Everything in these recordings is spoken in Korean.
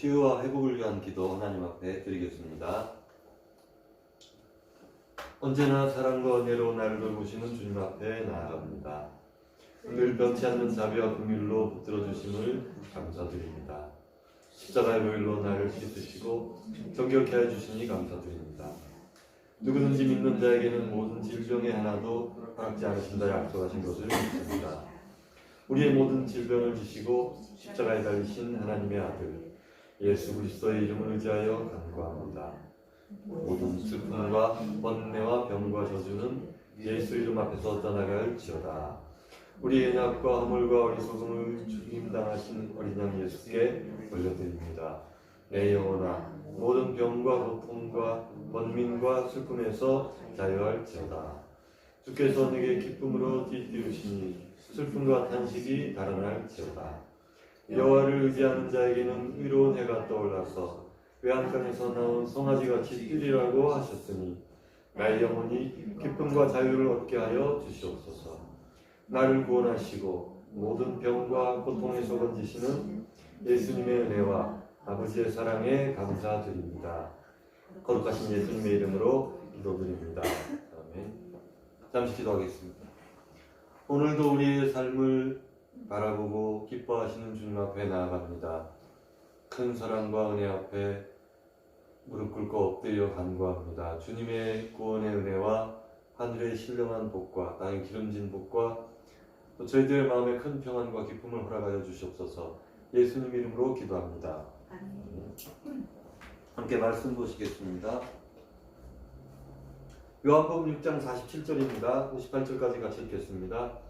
치유와 회복을 위한 기도 하나님 앞에 드리겠습니다. 언제나 사랑과 은혜로 나를 돌보시는 주님 앞에 나아갑니다. 늘 변치 않는 자비와 긍휼로 붙들어 주심을 감사드립니다. 십자가의 보일로 나를 씻으시고 정결케 해 주시니 감사드립니다. 누구든지 믿는 자에게는 모든 질병의 하나도 허락지 않으신다 약속하신 것을 믿습니다. 우리의 모든 질병을 지시고 십자가에 달리신 하나님의 아들 예수 그리스도의 이름을 의지하여 간구합니다. 모든 슬픔과 번뇌와 병과 저주는 예수 이름 앞에서 떠나갈지어다. 우리의 낙과 허물과 어리석음을 죽임당하신 어린 양 예수께 올려드립니다. 내 영혼아 모든 병과 고통과 번민과 슬픔에서 자유할지어다. 주께서 내게 기쁨으로 띠띠우시니 슬픔과 탄식이 달아날지어다. 여호와를 의지하는 자에게는 의로운 해가 떠올라서 외양간에서 나온 송아지같이 뛰리라고 하셨으니 나의 영혼이 기쁨과 자유를 얻게 하여 주시옵소서. 나를 구원하시고 모든 병과 고통에서 건지시는 예수님의 은혜와 아버지의 사랑에 감사드립니다. 거룩하신 예수님의 이름으로 기도드립니다. 아멘. 잠시 기도하겠습니다. 오늘도 우리의 삶을 바라보고 기뻐하시는 주님 앞에 나아갑니다. 큰 사랑과 은혜 앞에 무릎 꿇고 엎드려 간구합니다. 주님의 구원의 은혜와 하늘의 신령한 복과 땅의 기름진 복과 또 저희들의 마음에 큰 평안과 기쁨을 허락하여 주시옵소서 예수님 이름으로 기도합니다. 함께 말씀 보시겠습니다. 요한복음 6장 47절입니다. 58절까지 같이 읽겠습니다.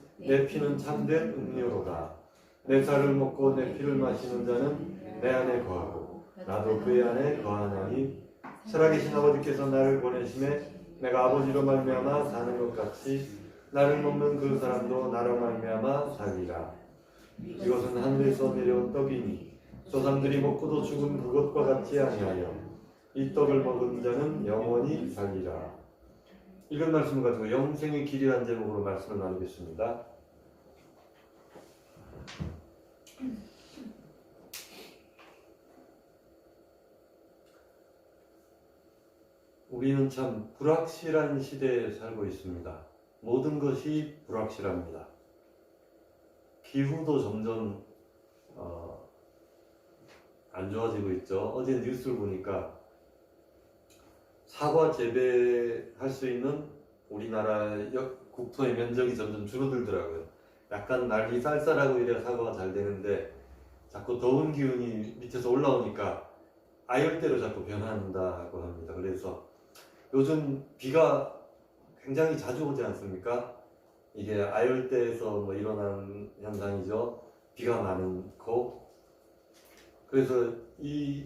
내 피는 참된 음료로다. 내 살을 먹고 내 피를 마시는 자는 내 안에 거하고 나도 그의 안에 거하나니 살아계신 아버지께서 나를 보내심에 내가 아버지로 말미암아 사는 것 같이 나를 먹는 그 사람도 나로 말미암아 살리라. 이것은 하늘에서 내려온 떡이니 조상들이 먹고도 죽은 그것과 같지 아니하여 이 떡을 먹은 자는 영원히 살리라. 읽은 말씀을 가지고 영생의 길이라는 제목으로 말씀을 나누겠습니다. 우리는 참 불확실한 시대에 살고 있습니다. 모든 것이 불확실합니다. 기후도 점점 어, 안 좋아지고 있죠. 어제 뉴스를 보니까 사과 재배할 수 있는 우리나라 역- 국토의 면적이 점점 줄어들더라고요. 약간 날이 쌀쌀하고 이래야 사과가 잘 되는데 자꾸 더운 기운이 밑에서 올라오니까 아열대로 자꾸 변한다고 합니다. 그래서 요즘 비가 굉장히 자주 오지 않습니까? 이게 아열대에서 뭐 일어나는 현상이죠. 비가 많고 그래서 이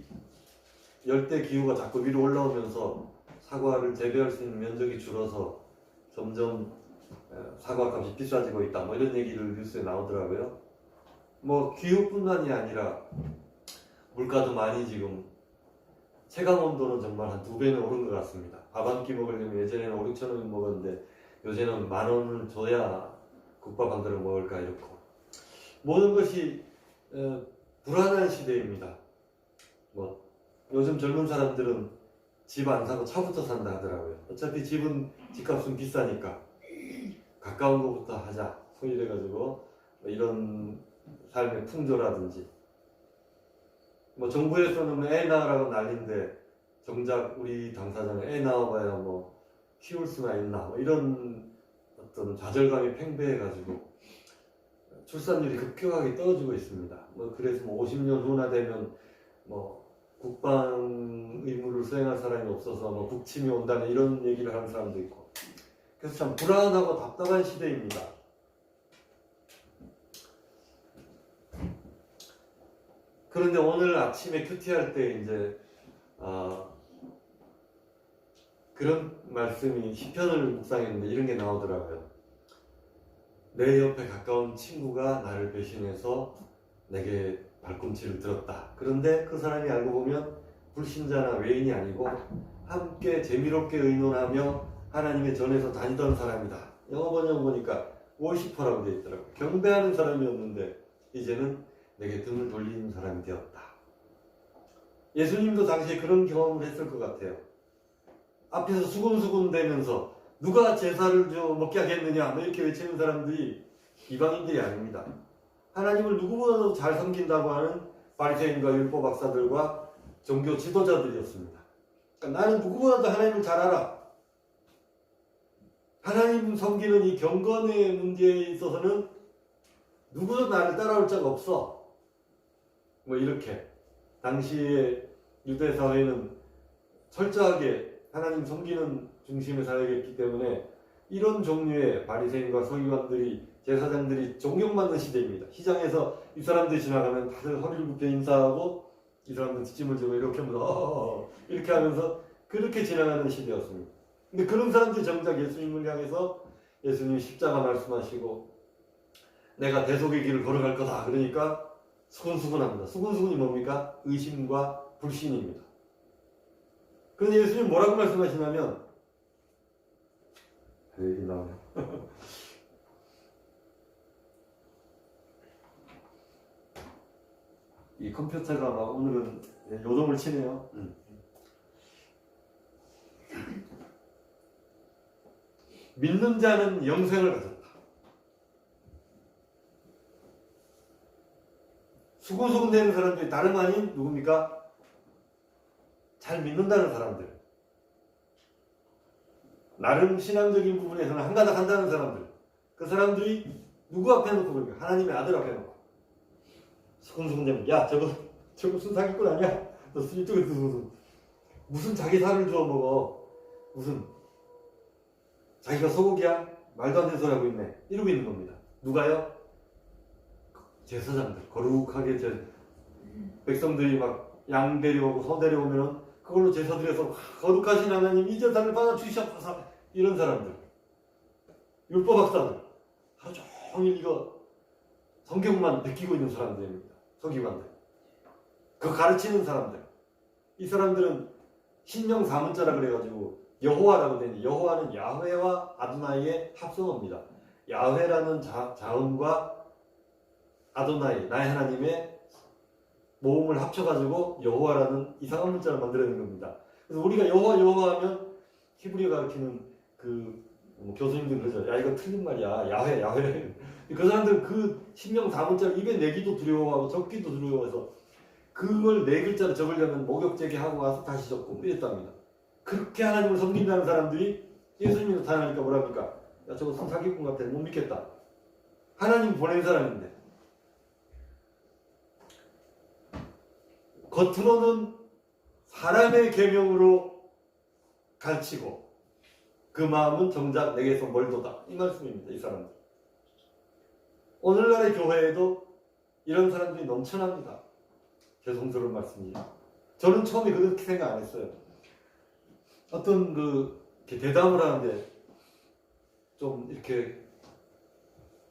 열대 기후가 자꾸 위로 올라오면서 사과를 재배할 수 있는 면적이 줄어서 점점 어, 사과 값이 비싸지고 있다. 뭐 이런 얘기를 뉴스에 나오더라고요. 뭐 기후뿐만이 아니라 물가도 많이 지금 체감 온도는 정말 한 두 배는 오른 것 같습니다. 밥 한 끼 먹으려면 예전에는 5, 6천 원 먹었는데 요새는 만 원을 줘야 국밥 한 그릇 먹을까 이렇고 모든 것이 어, 불안한 시대입니다. 뭐 요즘 젊은 사람들은 집 안 사고 차부터 산다 하더라고요. 어차피 집은 집값은 비싸니까 가까운 것부터 하자. 이래가지고 뭐 이런 삶의 풍조라든지 뭐 정부에서는 애 낳으라고 난리인데 정작 우리 당사자는 애 낳아봐야 뭐 키울 수나 있나 뭐 이런 어떤 좌절감이 팽배해가지고 출산율이 급격하게 떨어지고 있습니다. 뭐 그래서 뭐 50년 후나 되면 뭐 국방 의무를 수행할 사람이 없어서 뭐 북침이 온다는 이런 얘기를 하는 사람도 있고 그래서 참 불안하고 답답한 시대입니다. 그런데 오늘 아침에 큐티할 때 이제 아, 그런 말씀이 시편을 묵상했는데 이런 게 나오더라고요. 내 옆에 가까운 친구가 나를 배신해서 내게 발꿈치를 들었다. 그런데 그 사람이 알고 보면 불신자나 외인이 아니고 함께 재미롭게 의논하며 하나님의 전에서 다니던 사람이다. 영어 번역 보니까 워시퍼라고 되어 있더라고요. 경배하는 사람이었는데 이제는 내게 등을 돌리는 사람이 되었다. 예수님도 당시에 그런 경험을 했을 것 같아요. 앞에서 수군수군 대면서 누가 제사를 좀 먹게 하겠느냐 뭐 이렇게 외치는 사람들이 이방인들이 아닙니다. 하나님을 누구보다도 잘 섬긴다고 하는 바리새인과 율법 박사들과 종교 지도자들이었습니다. 그러니까 나는 누구보다도 하나님을 잘 알아. 하나님 섬기는 이 경건의 문제에 있어서는 누구도 나를 따라올 자가 없어. 뭐 이렇게 당시의 유대 사회는 철저하게 하나님 섬기는 중심의 사회였기 때문에 이런 종류의 바리새인과 서기관들이 제사장들이 존경받는 시대입니다. 시장에서 이 사람들이 지나가면 다들 허리를 굽혀 인사하고 이 사람들 뒷짐을 지고 이렇게 하면서 어어어 이렇게 하면서 그렇게 지나가는 시대였습니다. 근데 그런 사람들이 정작 예수님을 향해서 예수님 십자가 말씀하시고 내가 대속의 길을 걸어갈 거다. 그러니까 수근수근합니다. 수근수근이 뭡니까? 의심과 불신입니다. 그런데 예수님 뭐라고 말씀하시냐면. 이 컴퓨터가 막 오늘은 요동을 치네요. 음. 믿는 자는 영생을 가졌다. 수고수고 되는 사람 들이 다름 아닌 누굽니까? 잘 믿는다는 사람들. 나름 신앙적인 부분에서는 한가닥 한다는 사람들. 그 사람들이 누구 앞에 놓고 그러니까 하나님의 아들 앞에 놓고. 되면, 야, 저거, 저거 무슨 사기꾼 아니야? 너 이쪽에서 무슨, 무슨 자기 살을 주워 먹어. 무슨, 자기가 소고기야? 말도 안 되는 소리 하고 있네. 이러고 있는 겁니다. 누가요? 제사장들. 거룩하게 제, 백성들이 막 양 데려오고 소 데려오면은 그걸로 제사 드려서 거룩하신 하나님 이 제사를 받아 주시옵소서 이런 사람들 율법 학사들 하루 종일 이거 성경만 느끼고 있는 사람들입니다 서기관들 그 가르치는 사람들 이 사람들은 신령 사문자라 그래가지고 여호와라고 되니 여호와는 야훼와 아도나이의 합성어입니다 야훼라는 자, 자음과 아도나이 나의 하나님의 모음을 합쳐가지고 여호와라는 이상한 문자를 만들어낸 겁니다. 그래서 우리가 여호와 여호와 하면 히브리어 가르치는 그 뭐 교수님들 그러죠. 야 이거 틀린 말이야. 야훼 야훼. 그 사람들은 그 신명 다문자를 입에 내기도 두려워하고 적기도 두려워해서 그걸 네 글자로 적으려면 목욕제기 하고 와서 다시 적고 이랬답니다. 그렇게 하나님을 섬긴다는 사람들이 예수님이 나타나니까 뭐랍니까? 야 저거 사기꾼 같아. 못 믿겠다. 하나님 보낸 사람인데. 겉으로는 사람의 계명으로 가르치고 그 마음은 정작 내게서 멀도다. 이 말씀입니다 이 사람들. 오늘날의 교회에도 이런 사람들이 넘쳐납니다. 죄송스러운 말씀이에요. 저는 처음에 그렇게 생각 안 했어요 어떤 그 대담을 하는데 좀 이렇게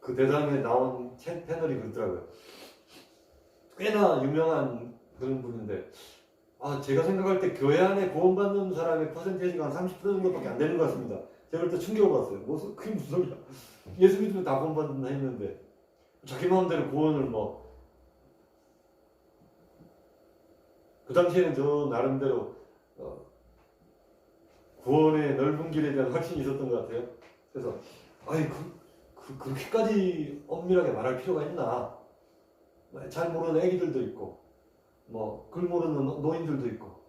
그 대담에 나온 채 패널이 그러더라고요 꽤나 유명한 그런 분인데 아 제가 생각할 때 교회 안에 구원받는 사람의 퍼센테이지가 한 30% 정도밖에 안 되는 것 같습니다. 제가 그때 충격을 받았어요. 무슨 그게 무슨 소리야? 예수 믿으면 다 구원받는다 했는데 자기 마음대로 구원을 뭐 그 당시에는 저 나름대로 어, 구원의 넓은 길에 대한 확신이 있었던 것 같아요. 그래서 아이 그, 그 그렇게까지 엄밀하게 말할 필요가 있나? 잘 모르는 애기들도 있고 뭐 글 모르는 노인들도 있고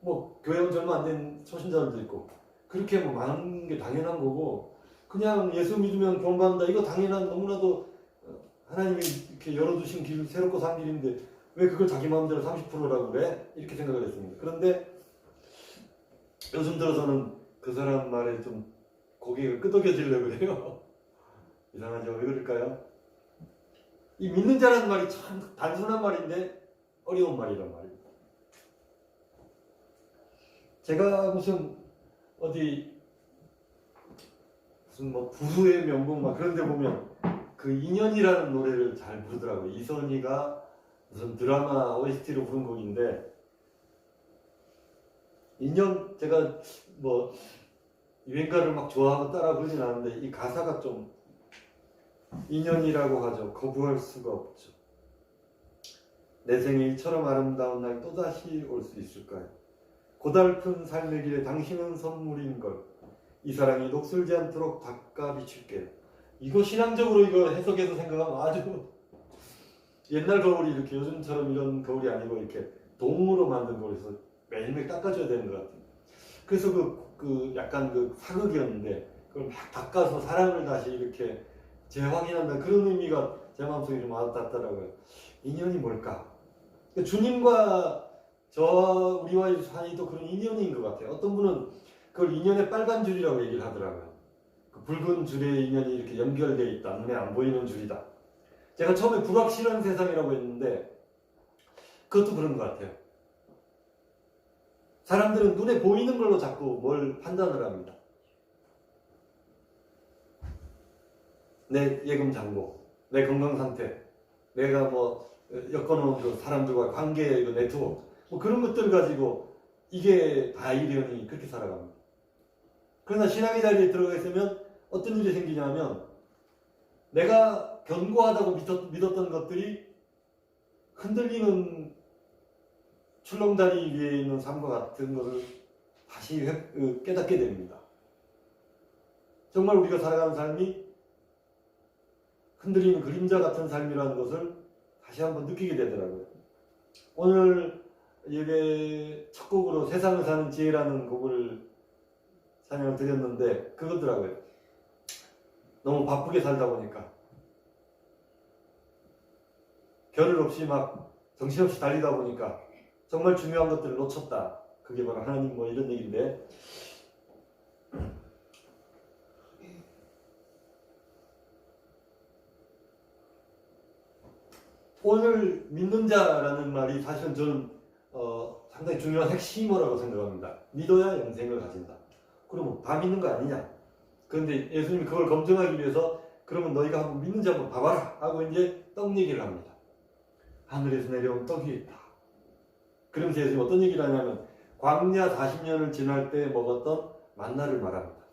뭐 교회 온 지 얼마 안 된 초신자들도 있고 그렇게 뭐 많은 게 당연한 거고 그냥 예수 믿으면 구원받는다 이거 당연한 너무나도 어, 하나님이 이렇게 열어두신 길 새롭고 산 길인데 왜 그걸 자기 마음대로 30%라고 그래? 이렇게 생각을 했습니다. 그런데 요즘 들어서는 그 사람 말에 좀 고개가 끄덕여지려고 그래요. 이상하죠? 왜 그럴까요? 이 믿는 자라는 말이 참 단순한 말인데 어려운 말이란 말입니다. 제가 무슨 어디 무슨 뭐 부부의 명곡 막 그런 데 보면 그 인연이라는 노래를 잘 부르더라고요. 이선희가 무슨 드라마 OST로 부른 곡인데 인연 제가 뭐 유행가를 막 좋아하고 따라 부르진 않는데 이 가사가 좀 인연이라고 하죠. 거부할 수가 없죠. 내 생에 이처럼 아름다운 날 또다시 올 수 있을까요? 고달픈 삶의 길에 당신은 선물인 걸. 이 사랑이 녹슬지 않도록 닦아 비출게요. 이거 신앙적으로 이거 해석해서 생각하면 아주 옛날 거울이 이렇게 요즘처럼 이런 거울이 아니고 이렇게 동으로 만든 거울에서 매일매일 닦아줘야 되는 것 같아요. 그래서 그, 그 약간 그 사극이었는데 그걸 막 닦아서 사랑을 다시 이렇게 재확인한다 그런 의미가 제 마음속에 좀 와닿더라고요. 인연이 뭘까? 그러니까 주님과 저 우리와의 사이도 그런 인연인 것 같아요. 어떤 분은 그걸 인연의 빨간 줄이라고 얘기를 하더라고요. 그 붉은 줄에 인연이 이렇게 연결되어 있다. 눈에 안 보이는 줄이다. 제가 처음에 불확실한 세상이라고 했는데 그것도 그런 것 같아요. 사람들은 눈에 보이는 걸로 자꾸 뭘 판단을 합니다. 내 예금 잔고, 내 건강 상태, 내가 뭐 엮어놓은 그 사람들과 관계 그 네트워크, 뭐 그런 것들 가지고 이게 다 이련이 그렇게 살아갑니다. 그러나 신앙의 자리에 들어가 있으면 어떤 일이 생기냐면 내가 견고하다고 믿었, 믿었던 것들이 흔들리는 출렁다리 위에 있는 삶과 같은 것을 다시 회- 그 깨닫게 됩니다. 정말 우리가 살아가는 삶이 흔들리는 그림자 같은 삶이라는 것을 다시 한번 느끼게 되더라고요. 오늘 예배 첫 곡으로 세상을 사는 지혜라는 곡을 찬양을 드렸는데 그거더라고요. 너무 바쁘게 살다 보니까 결을 없이 막 정신없이 달리다 보니까 정말 중요한 것들을 놓쳤다. 그게 바로 하나님 뭐 이런 얘기인데 오늘 믿는 자라는 말이 사실은 저는 어, 상당히 중요한 핵심어라고 생각합니다. 믿어야 영생을 가진다. 그러면 다 믿는 거 아니냐? 그런데 예수님이 그걸 검증하기 위해서 그러면 너희가 한번 믿는지 한번 봐봐라 하고 이제 떡 얘기를 합니다. 하늘에서 내려온 떡이 있다. 그러면서 예수님이 어떤 얘기를 하냐면 광야 40년을 지날 때 먹었던 만나를 말합니다.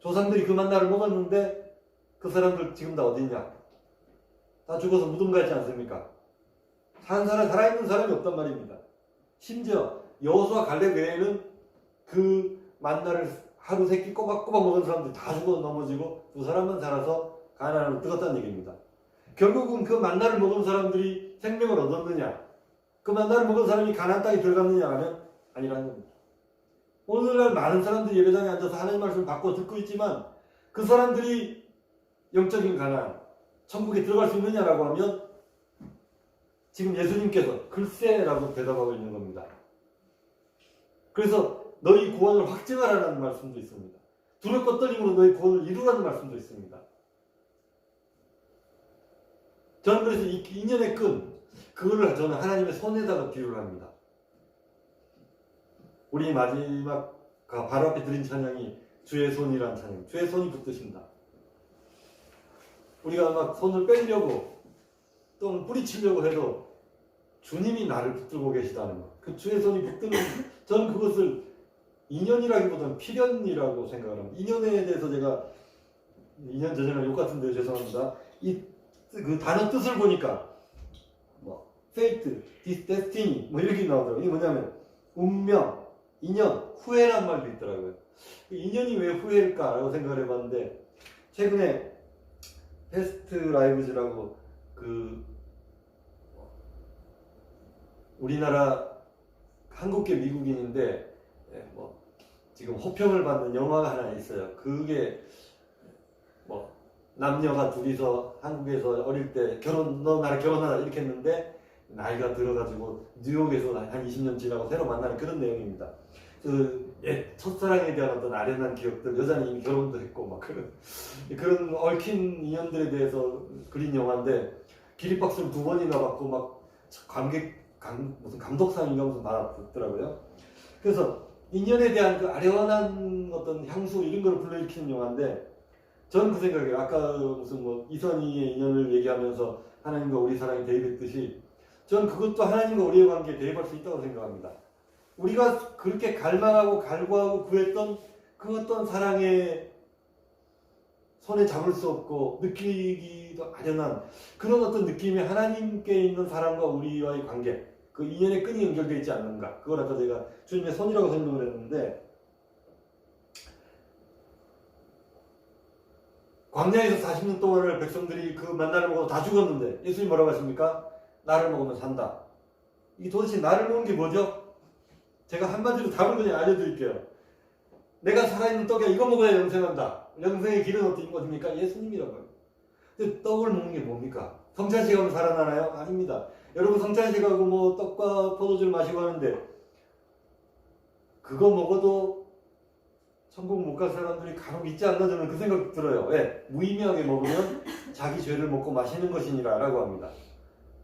조상들이 그 만나를 먹었는데 그 사람들 지금 다 어디 있냐? 다 죽어서 무덤 가지 않습니까? 산 사람 살아있는 사람이 없단 말입니다. 심지어 여호수아 갈렙 외에는 그 만나를 하루 세끼 꼬박꼬박 먹은 사람들이 다 죽어 넘어지고 두 사람만 살아서 가나안으로 들어갔다는 얘기입니다. 결국은 그 만나를 먹은 사람들이 생명을 얻었느냐? 그 만나를 먹은 사람이 가나안 땅에 들어갔느냐 하면 아니라는 겁니다. 오늘날 많은 사람들이 예배당에 앉아서 하나님 말씀을 받고 듣고 있지만 그 사람들이 영적인 가나안, 천국에 들어갈 수 있느냐라고 하면 지금 예수님께서 글쎄라고 대답하고 있는 겁니다. 그래서 너희 구원을 확증하라는 말씀도 있습니다. 두렵고 떨림으로 너희 구원을 이루라는 말씀도 있습니다. 저는 그래서 이 인연의 끈, 그거를 저는 하나님의 손에다가 비유를 합니다. 우리 마지막 그 바로 앞에 드린 찬양이 주의 손이란 찬양. 주의 손이 붙드신다. 우리가 막 손을 빼려고 또는 뿌리치려고 해도 주님이 나를 붙들고 계시다는 것. 그 주의 손이 붙드는 저는 그것을 인연이라기보다는 필연이라고 생각을 합니다. 인연에 대해서 제가 2년 전에 욕 같은데 죄송합니다. 이 그 단어 뜻을 보니까 뭐 fate, destiny 뭐 이렇게 나오더라고요. 이게 뭐냐면 운명, 인연, 후회란 말도 있더라고요. 그 인연이 왜 후회일까라고 생각을 해봤는데 최근에 패스트 라이브즈라고 그 우리나라 한국계 미국인인데 예, 뭐 지금 호평을 받는 영화가 하나 있어요. 그게 뭐 남녀가 둘이서 한국에서 어릴 때 결혼 너 나랑 결혼하라 이렇게 했는데 나이가 들어가지고 뉴욕에서 한 20년 지나고 새로 만나는 그런 내용입니다. 그 예, 첫사랑에 대한 어떤 아련한 기억들 여자는 이미 결혼도 했고 막 그런 그런 얽힌 인연들에 대해서 그린 영화인데 기립박수를 두 번이나 받고 막 관객 감, 무슨 감독상인가 무슨 받았더라고요. 그래서 인연에 대한 그 아련한 어떤 향수 이런 걸 불러일으키는 영화인데 저는 그 생각이에요. 아까 무슨 뭐 이선희의 인연을 얘기하면서 하나님과 우리 사랑이 대입했듯이 저는 그것도 하나님과 우리의 관계에 대입할 수 있다고 생각합니다. 우리가 그렇게 갈망하고 갈구하고 구했던 그 어떤 사랑의 손에 잡을 수 없고 느끼기도 아련한 그런 어떤 느낌이 하나님께 있는 사람과 우리와의 관계 그 인연의 끈이 연결되어 있지 않는가 그걸 아까 제가 주님의 손이라고 설명을 했는데 광야에서 40년 동안을 백성들이 그 만나를 먹고 다 죽었는데 예수님 뭐라고 하십니까? 나를 먹으면 산다 이게 도대체 나를 먹는 게 뭐죠? 제가 한마디로 답을 그냥 알려드릴게요 내가 살아있는 떡이야 이거 먹어야 영생한다 영생의 길은 어떤 것입니까? 예수님이라고요 근데 떡을 먹는 게 뭡니까? 성찬식 하면 살아나나요? 아닙니다. 여러분 성찬식 하고 뭐 떡과 포도주를 마시고 하는데 그거 먹어도 천국 못 갈 사람들이 간혹 있지 않나 저는 그 생각 들어요. 왜? 무의미하게 먹으면 자기 죄를 먹고 마시는 것이니라 라고 합니다.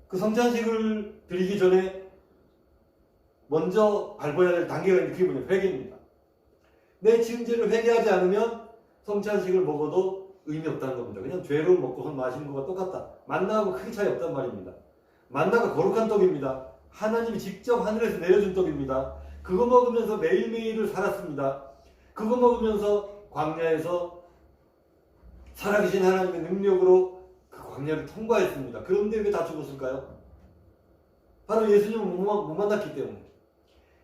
그 성찬식을 드리기 전에 먼저 밟아야 될 단계가 있는데 그게 뭐냐? 회개입니다. 내 지은 죄를 회개하지 않으면 성찬식을 먹어도 의미 없다는 겁니다. 그냥 죄를 먹고 손 마시는 것과 똑같다. 만나하고 크게 차이 없단 말입니다. 만나가 거룩한 떡입니다. 하나님이 직접 하늘에서 내려준 떡입니다. 그거 먹으면서 매일매일을 살았습니다. 그거 먹으면서 광야에서 살아계신 하나님의 능력으로 그 광야를 통과했습니다. 그런데 왜 다 죽었을까요? 바로 예수님을 못, 만났기 때문에.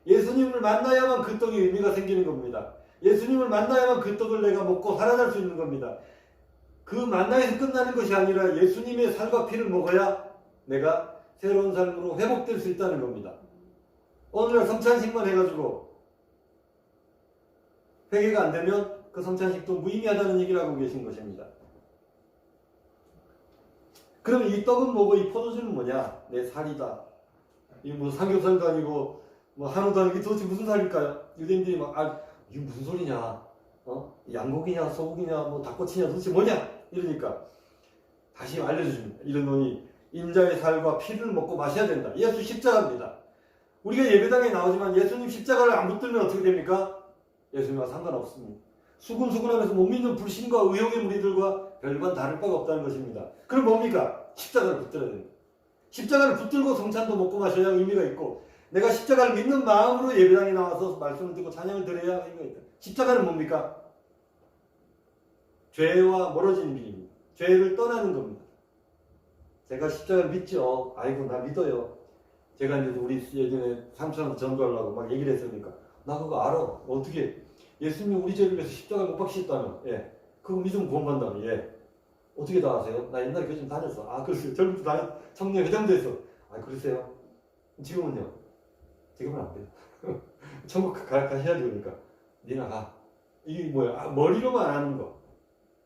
예수님을 만나야만 그 떡이 의미가 생기는 겁니다. 예수님을 만나야만 그 떡을 내가 먹고 살아날 수 있는 겁니다. 그 만나에서 끝나는 것이 아니라 예수님의 살과 피를 먹어야 내가 새로운 삶으로 회복될 수 있다는 겁니다. 오늘날 성찬식만 해가지고 회개가 안 되면 그 성찬식도 무의미하다는 얘기를 하고 계신 것입니다. 그럼 이 떡은 뭐고 이 포도주는 뭐냐? 내 살이다. 이 뭐 삼겹살도 아니고 뭐 한우도 아니고 도대체 무슨 살일까요? 유대인들이 막 아, 이게 무슨 소리냐? 어? 양고기냐 소고기냐 뭐 닭꼬치냐 도대체 뭐냐? 이러니까 다시 알려주십니다. 이르노니 인자의 살과 피를 먹고 마셔야 된다. 예수 십자가입니다. 우리가 예배당에 나오지만 예수님 십자가를 안 붙들면 어떻게 됩니까? 예수님과 상관없습니다. 수군수군하면서 못 믿는 불신과 의혹의 무리들과 별반 다를 바가 없다는 것입니다. 그럼 뭡니까? 십자가를 붙들어야 됩니다. 십자가를 붙들고 성찬도 먹고 마셔야 의미가 있고 내가 십자가를 믿는 마음으로 예배당에 나와서 말씀을 듣고 찬양을 드려야 의미가 있다. 십자가는 뭡니까? 죄와 멀어지는 길입니다. 죄를 떠나는 겁니다. 제가 십자가를 믿죠. 아이고 나 믿어요. 제가 이제 우리 예전에 삼촌한테 전도하려고 막 얘기를 했으니까 나 그거 알아. 어떻게 예수님이 우리 죄를 위해서 십자가를 못 박히셨다면 예. 그거 믿으면 구원받는다면 예. 어떻게 다 아세요? 나 옛날에 교회 좀 다녔어. 아 글쎄요. 젊을 때 다녔, 청년 회장도 했어. 아 글쎄요. 지금은요. 지금은 안 돼요. 천국 가, 가셔야 되니까 니나 가. 이게 뭐야? 아, 머리로만 안 하는 거.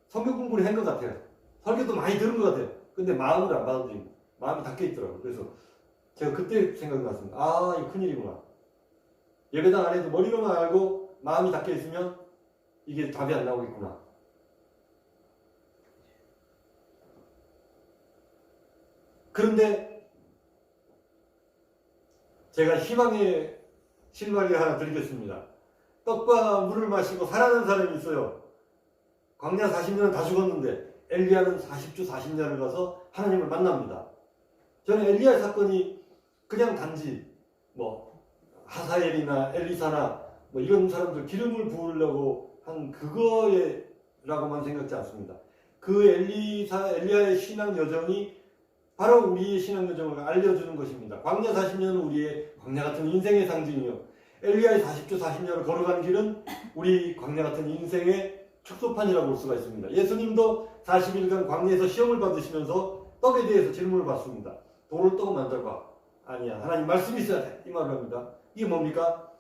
성경 공부를 한 것 같아요. 설교도 많이 들은 것 같아요. 근데 마음을 안 받아들이고 마음이 닫혀 있더라고요. 그래서 제가 그때 생각이 났습니다. 아, 이거 큰일이구나. 예배당 안에도 머리로만 알고 마음이 닫혀 있으면 이게 답이 안 나오겠구나. 그런데 제가 희망의 실마리 하나 드리겠습니다. 떡과 물을 마시고 살아난 사람이 있어요. 광야 40년은 다 죽었는데 엘리야는 40주 40년을 가서 하나님을 만납니다. 저는 엘리야 사건이 그냥 단지 뭐 하사엘이나 엘리사나 뭐 이런 사람들 기름을 부으려고 한 그거에라고만 생각지 않습니다. 그 엘리사 엘리야의 신앙 여정이 바로 우리의 신앙 여정을 알려주는 것입니다. 광야 40년은 우리의 광야 같은 인생의 상징이요. 엘리야의 40주 40년을 걸어간 길은 우리 광야 같은 인생의 축소판이라고 볼 수가 있습니다. 예수님도 40일간 광야에서 시험을 받으시면서 떡에 대해서 질문을 받습니다. 돌을 떡은 만들까? 아니야. 하나님 말씀이 있어야 돼. 이 말을 합니다. 이게 뭡니까?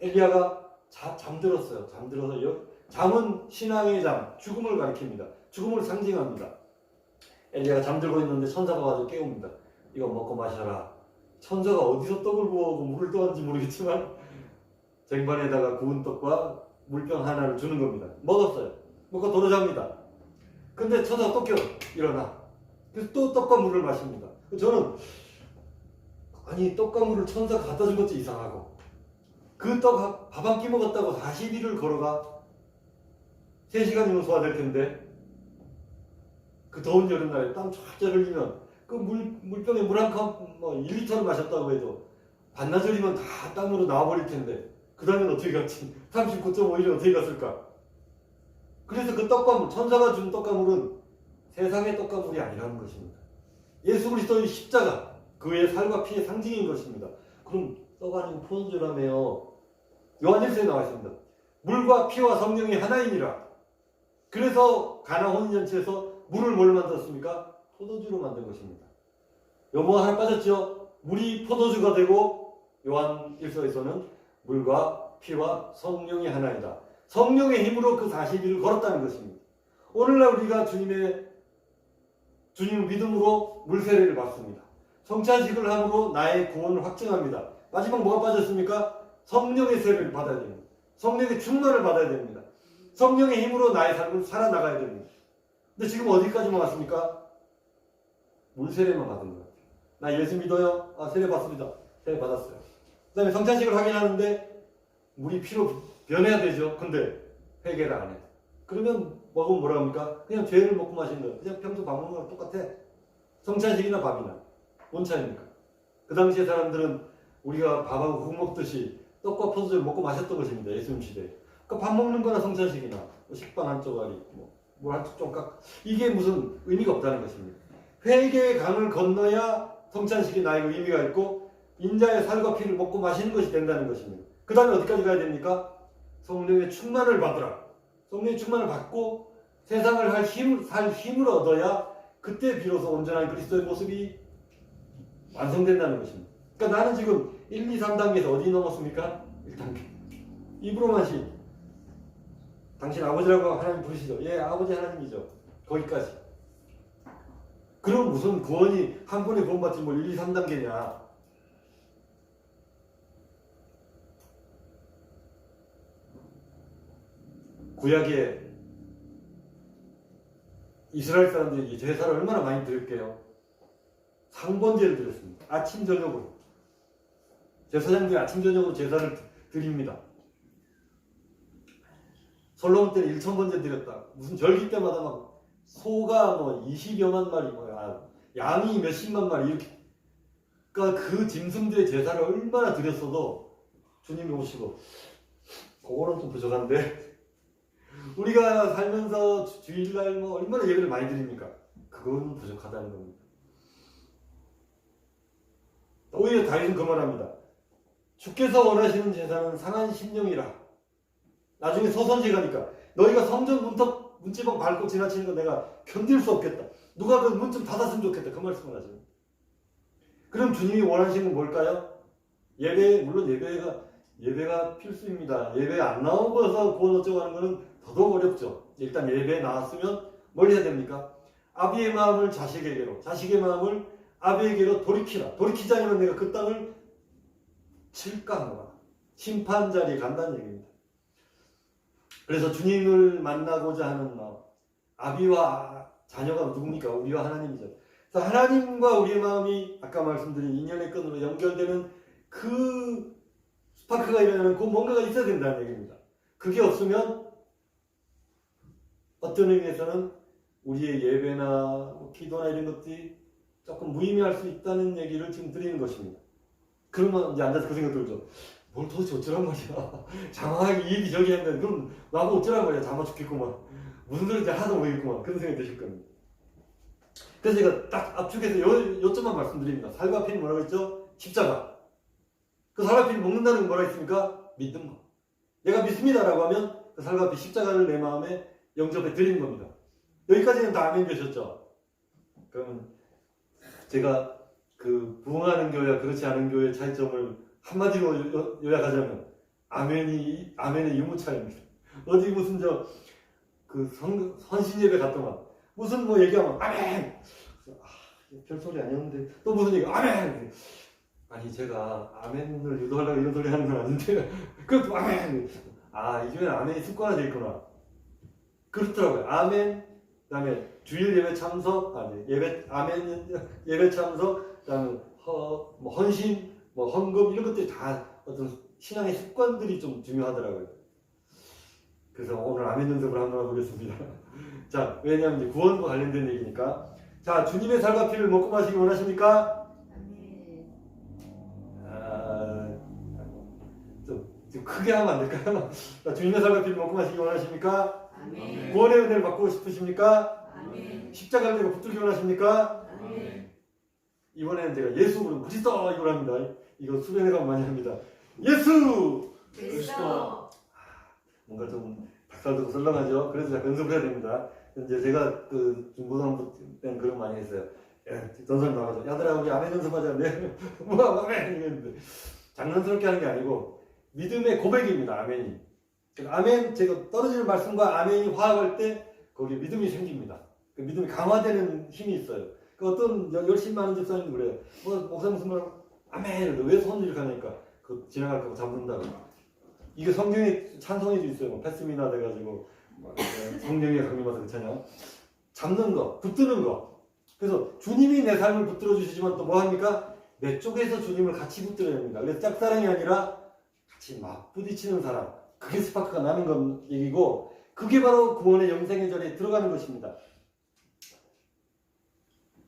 엘리야가 자, 잠들었어요. 잠들어서 여, 잠은 신앙의 잠, 죽음을 가리킵니다. 죽음을 상징합니다. 엘리야가 잠들고 있는데 천사가 와서 깨웁니다. 이거 먹고 마셔라. 천사가 어디서 떡을 구워오고 물을 떠왔는지 모르겠지만 쟁반에다가 구운 떡과 물병 하나를 주는 겁니다. 먹었어요. 먹고 도로 잡니다. 근데 천사가 또 깨워 일어나. 그래서 또 떡과 물을 마십니다. 저는 아니 떡과 물을 천사가 갖다 준 것도 이상하고 그 떡 밥 한 끼 먹었다고 40일을 걸어가 3시간이면 소화될 텐데 그 더운 여름날에 땀 쫙쫙 흘리면 그 물, 물병에 물 한 컵 뭐 1리터를 마셨다고 해도 반나절이면 다 땀으로 나와버릴 텐데 그 다음엔 어떻게 갔지? 39.5일은 어떻게 갔을까? 그래서 그 떡과 물, 천사가 준 떡과 물은 세상의 떡과 물이 아니라는 것입니다. 예수 그리스도의 십자가, 그의 살과 피의 상징인 것입니다. 그럼 떡 아니고 포도주라며요. 요한일서에 나와 있습니다. 물과 피와 성령이 하나이니라. 그래서 가나 혼인잔치에서 물을 뭘 만들었습니까? 포도주로 만든 것입니다. 여모가 하나 빠졌죠? 물이 포도주가 되고 요한 1서에서는 물과 피와 성령이 하나이다. 성령의 힘으로 그 40일을 걸었다는 것입니다. 오늘날 우리가 주님의 주님을 믿음으로 물세례를 받습니다. 성찬식을 함으로 나의 구원을 확증합니다. 마지막 뭐가 빠졌습니까? 성령의 세례를 받아야 됩니다. 성령의 충만을 받아야 됩니다. 성령의 힘으로 나의 삶을 살아나가야 됩니다. 근데 지금 어디까지만 왔습니까? 물세례만 받은 것 같아요. 나 예수 믿어요? 아, 세례 받습니다. 세례 받았어요. 그 다음에 성찬식을 하긴 하는데 물이 피로 변해야 되죠. 근데 회개를 안 해. 그러면 먹으면 뭐라 합니까? 그냥 죄를 먹고 마시는 거예요. 그냥 평소 밥 먹는 거랑 똑같아. 성찬식이나 밥이나. 뭔 차이입니까? 그 당시에 사람들은 우리가 밥하고 국 먹듯이 떡과 포도주를 먹고 마셨던 것입니다. 예수님 시대에. 그러니까 밥 먹는 거나 성찬식이나 뭐 식빵 한 쪼가리, 뭐 쫑깍 이게 무슨 의미가 없다는 것입니다. 회개의 강을 건너야 성찬식이 나에게 의미가 있고 인자의 살과 피를 먹고 마시는 것이 된다는 것입니다. 그 다음에 어디까지 가야 됩니까? 성령의 충만을 받으라. 성령의 충만을 받고 세상을 할 힘, 살 힘을 얻어야 그때 비로소 온전한 그리스도의 모습이 완성된다는 것입니다. 그러니까 나는 지금 1, 2, 3단계에서 어디 넘었습니까? 1단계. 입으로만 시. 당신 아버지라고 하나님 부르시죠? 예, 아버지 하나님이죠. 거기까지. 그럼 무슨 구원이 한 번에 구원받지 뭐 1, 2, 3단계냐. 구약에 이스라엘 사람들이 제사를 얼마나 많이 드릴게요. 상번제를 드렸습니다. 아침 저녁으로. 제사장들이 아침 저녁으로 제사를 드립니다. 솔로몬 때는 1천번제 드렸다. 무슨 절기 때마다 막 소가 뭐 20여만 마리, 뭐야, 양이 몇십만 마리 이렇게. 그러니까 그 짐승들의 제사를 얼마나 드렸어도 주님이 오시고 그거는 좀 부족한데 우리가 살면서 주- 주일날 뭐 얼마나 예배를 많이 드립니까? 그건 부족하다는 겁니다. 오히려 다윗은 그 말합니다. 주께서 원하시는 제사는 상한 심령이라. 나중에 서선제가니까 너희가 성전 문턱 문지방 밟고 지나치는 거 내가 견딜 수 없겠다. 누가 그 문 좀 닫았으면 좋겠다. 그 말씀을 하죠. 그럼 주님이 원하시는 건 뭘까요? 예배 물론 예배가 예배가 필수입니다. 예배 안 나오고서 구원 어쩌고 하는 거는 더더욱 어렵죠. 일단 예배에 나왔으면 뭘 해야 됩니까? 아비의 마음을 자식에게로, 자식의 마음을 아비에게로 돌이키라. 돌이키지 않으면 내가 그 땅을 칠까 하노라. 심판 자리에 간다는 얘기입니다. 그래서 주님을 만나고자 하는 마음, 아비와 자녀가 누굽니까? 우리와 하나님이죠. 그래서 하나님과 우리의 마음이 아까 말씀드린 인연의 끈으로 연결되는 그 스파크가 일어나는 그 뭔가가 있어야 된다는 얘기입니다. 그게 없으면 어떤 의미에서는 우리의 예배나 뭐 기도나 이런 것들이 조금 무의미할 수 있다는 얘기를 지금 드리는 것입니다. 그러면 이제 앉아서 그 생각 들죠. 뭘 도대체 어쩌란 말이야. 장황하게 이 얘기 저기 했는데 그럼 나보고 어쩌란 말이야. 잠아 죽겠구만. 무슨 소리인지 하나도 모르겠구만. 그런 생각이 드실 겁니다. 그래서 제가 딱 압축해서 요, 요점만 말씀드립니다. 살과 피는 뭐라고 했죠? 십자가. 그 살과 피를 먹는다는 건 뭐라 했습니까? 믿는 거. 내가 믿습니다라고 하면 그 살과 피 십자가를 내 마음에 영접해 드리는 겁니다. 여기까지는 다 아멘 되셨죠? 그러면 제가 그 부흥하는 교회와 그렇지 않은 교회의 차이점을 한마디로 요- 요약하자면 아멘이 아멘의 유무차입니다. 어디 무슨 저 그 선신 예배 갔더만 무슨 뭐 얘기하면 아멘. 아, 별소리 아니었는데 또 무슨 얘기 아멘. 아니 제가 아멘을 유도하려고 이런 소리 하는 건 아닌데 그것도 아멘. 아이 교회는 아멘이 습관화돼 있구나. 그렇더라고요. 아멘. 그다음에 주일 예배 참석, 아니 예배 아멘 예배 참석, 그다음에 허, 뭐 헌신, 뭐 헌금 이런 것들이 다 어떤 신앙의 습관들이 좀 중요하더라고요. 그래서 오늘 아멘 연습을 한번 해보겠습니다. 자, 왜냐하면 이제 구원과 관련된 얘기니까. 자, 주님의 살과 피를 먹고 마시기 원하십니까? 아, 좀, 좀 크게 하면 안 될까요? 자, 주님의 살과 피를 먹고 마시기 원하십니까? 아멘. 구원의 은혜를 받고 싶으십니까? 아멘. 십자가를 지고 붙들기 원하십니까? 아멘. 이번에는 제가 예수 그럼 그리스도 이걸 합니다. 이거 수련회 가면 많이 합니다. 예수! 그리스도. 뭔가 좀 닭살도 썰렁하죠. 그래서 자꾸 연습을 해야 됩니다. 이제 제가 그 중고등부 때는 그런 거 많이 했어요. 예, 전선 나가서 야들아 우리 아멘 연습하자. 네. 뭐 아멘 이랬는데 장난스럽게 하는 게 아니고 믿음의 고백입니다. 아멘이. 그러니까 아멘 제가 떨어지는 말씀과 아멘이 화합할 때 거기에 믿음이 생깁니다. 그 믿음이 강화되는 힘이 있어요. 그 어떤 여- 열심히 하는 집사님도 그래요. 뭐 목사 무슨 말 아멘 왜 손을 하니까 그 지나갈 거 잡는다고. 이게 성경에 찬송에도 있어요. 뭐 패스미나 돼가지고 막 이렇게 성령에 강림하서 그렇잖아요. 잡는 거, 붙드는 거. 그래서 주님이 내 삶을 붙들어 주시지만 또 뭐 합니까? 내 쪽에서 주님을 같이 붙들어야 합니다. 그래서 짝사랑이 아니라 같이 막 부딪히는 사람. 그게 스파크가 나는 건 얘기고 그게 바로 구원의 영생의 전에 들어가는 것입니다.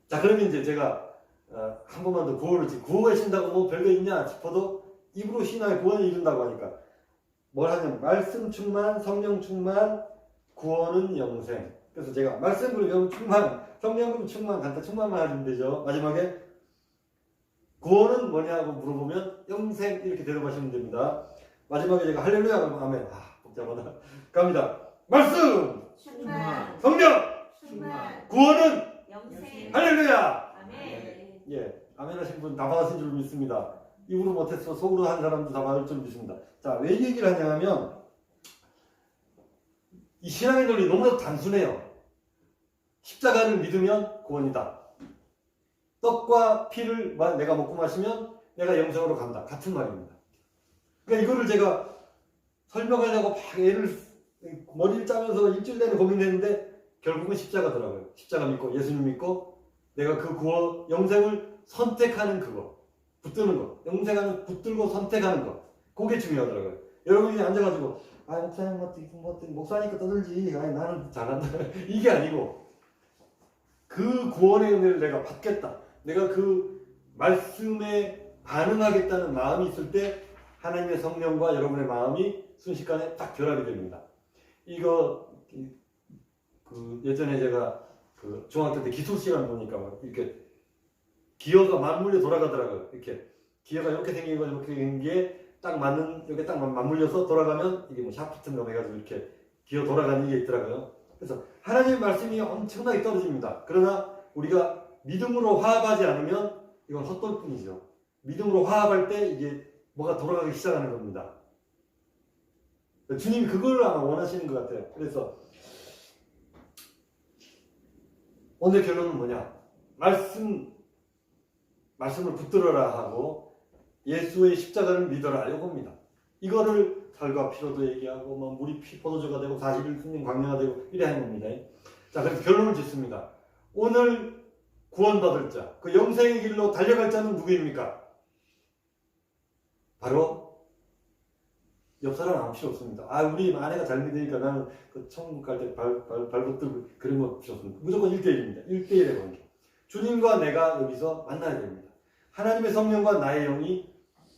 자, 그러면 이제 제가 어, 한 번만 더 구호를 지 구호가 신다고 뭐 별거 있냐 싶어도 입으로 신앙의 구원을 이룬다고 하니까 뭘 하냐면 말씀 충만, 성령 충만, 구원은 영생. 그래서 제가 말씀으로 영 충만, 성령으로 충만, 간단 충만만 하면 되죠. 마지막에 구원은 뭐냐고 물어보면 영생 이렇게 대답하시면 됩니다. 마지막에 제가 할렐루야 그러면 아멘. 아 복잡하다. 갑니다. 말씀, 충만. 성령, 충만. 구원은 영생. 할렐루야. 예, 아멘 하신 분 다 받으신 줄 믿습니다. 입으로 못해서 속으로 한 사람도 다 받을 줄 믿습니다. 자, 왜이 얘기를 하냐면, 이 신앙의 논리 너무나도 단순해요. 십자가를 믿으면 구원이다. 떡과 피를 마- 내가 먹고 마시면 내가 영생으로 간다. 같은 말입니다. 그러니까 이거를 제가 설명하려고 막 애를, 머리를 짜면서 일주일 내내 고민했는데, 결국은 십자가더라고요. 십자가 믿고, 예수님 믿고, 내가 그 구원, 영생을 선택하는 그거. 붙드는 거. 영생하는 붙들고 선택하는 거. 그게 중요하더라고요. 여러분이 앉아가지고, 아, 목사님, 뭐, 뭐, 목사니까 떠들지. 아니, 나는 잘한다. 이게 아니고, 그 구원의 은혜를 내가 받겠다. 내가 그 말씀에 반응하겠다는 마음이 있을 때, 하나님의 성령과 여러분의 마음이 순식간에 딱 결합이 됩니다. 이거, 이- 그, 예전에 제가 그 중학교 때 기술 시간 보니까 막 이렇게 기어가 맞물려 돌아가더라고요. 이렇게 기어가 이렇게 생긴 거 이렇게 생긴 게 딱 맞는 이렇게 딱 맞- 맞물려서 돌아가면 이게 뭐 샤프트인가 해가지고 이렇게 기어 돌아가는 게 있더라고요. 그래서 하나님의 말씀이 엄청나게 떨어집니다. 그러나 우리가 믿음으로 화합하지 않으면 이건 헛돌 뿐이죠. 믿음으로 화합할 때 이게 뭐가 돌아가기 시작하는 겁니다. 주님이 그걸 아마 원하시는 것 같아요. 그래서 오늘 결론은 뭐냐? 말씀, 말씀을 붙들어라 하고 예수의 십자가를 믿어라 이겁니다. 이거를 살과 피로도 얘기하고 뭐 물이 피 포도주가 되고 41승님 광야가 되고 이래 하는 겁니다. 자, 그래서 결론을 짓습니다. 오늘 구원받을 자, 그 영생의 길로 달려갈 자는 누구입니까? 바로 옆 사람 아무 필요 없습니다. 아, 우리 아내가 잘 믿으니까 나는 그 천국 갈 때 발, 발, 발붙들고 그런 거 필요 없습니다. 무조건 1대1입니다. 1대1의 관계. 주님과 내가 여기서 만나야 됩니다. 하나님의 성령과 나의 영이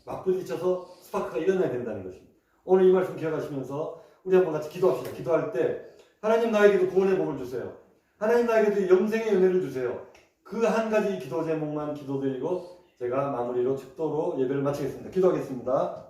맞부딪혀서 스파크가 일어나야 된다는 것입니다. 오늘 이 말씀 기억하시면서 우리 한번 같이 기도합시다. 기도할 때 하나님 나에게도 구원의 복을 주세요. 하나님 나에게도 영생의 은혜를 주세요. 그 한 가지 기도 제목만 기도드리고 제가 마무리로 축도로 예배를 마치겠습니다. 기도하겠습니다.